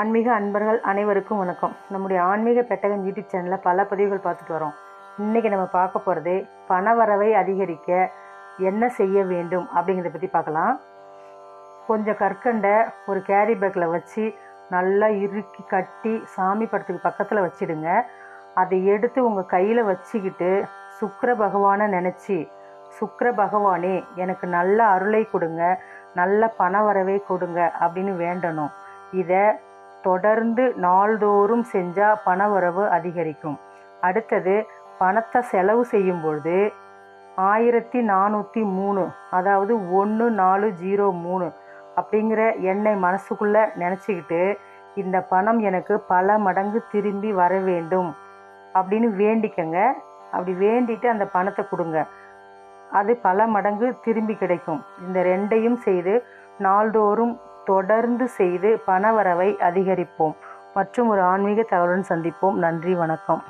ஆன்மீக அன்பர்கள் அனைவருக்கும் வணக்கம். நம்முடைய ஆன்மீக பெட்டகம் யூடியூப் சேனலில் பல பதிவுகள் பார்த்துட்டு வரோம். இன்றைக்கி நம்ம பார்க்க போகிறது பணவரவை அதிகரிக்க என்ன செய்ய வேண்டும் அப்படிங்கிறத பற்றி பார்க்கலாம். கொஞ்சம் கற்கண்டை ஒரு கேரி பேக்கில் வச்சு நல்லா இறுக்கி கட்டி சாமி படத்துக்கு பக்கத்தில் வச்சுடுங்க. அதை எடுத்து உங்கள் கையில் வச்சுக்கிட்டு சுக்கர பகவானை நினச்சி சுக்கர பகவானே எனக்கு நல்ல அருளை கொடுங்க நல்ல பணவரவை கொடுங்க அப்படின்னு வேண்டணும். இதை தொடர்ந்து நாள்தோறும் செஞ்சால் பணவரவு அதிகரிக்கும். அடுத்தது பணத்தை செலவு செய்யும் பொழுது ஆயிரத்தி நானூற்றி மூணு அதாவது ஒன்று நாலு ஜீரோ மூணு அப்படிங்கிற எண்ணை மனசுக்குள்ளே நினச்சிக்கிட்டு இந்த பணம் எனக்கு பல மடங்கு திரும்பி வர வேண்டும் அப்படின்னு வேண்டிக்கங்க. அப்படி வேண்டிட்டு அந்த பணத்தை கொடுங்க. அது பல மடங்கு திரும்பி கிடைக்கும். இந்த ரெண்டையும் செய்து நாள்தோறும் தொடர்ந்து செய்து பணவரவை அதிகரிப்போம். மற்றும் ஒரு ஆன்மீக தகவலுடன் சந்திப்போம். நன்றி வணக்கம்.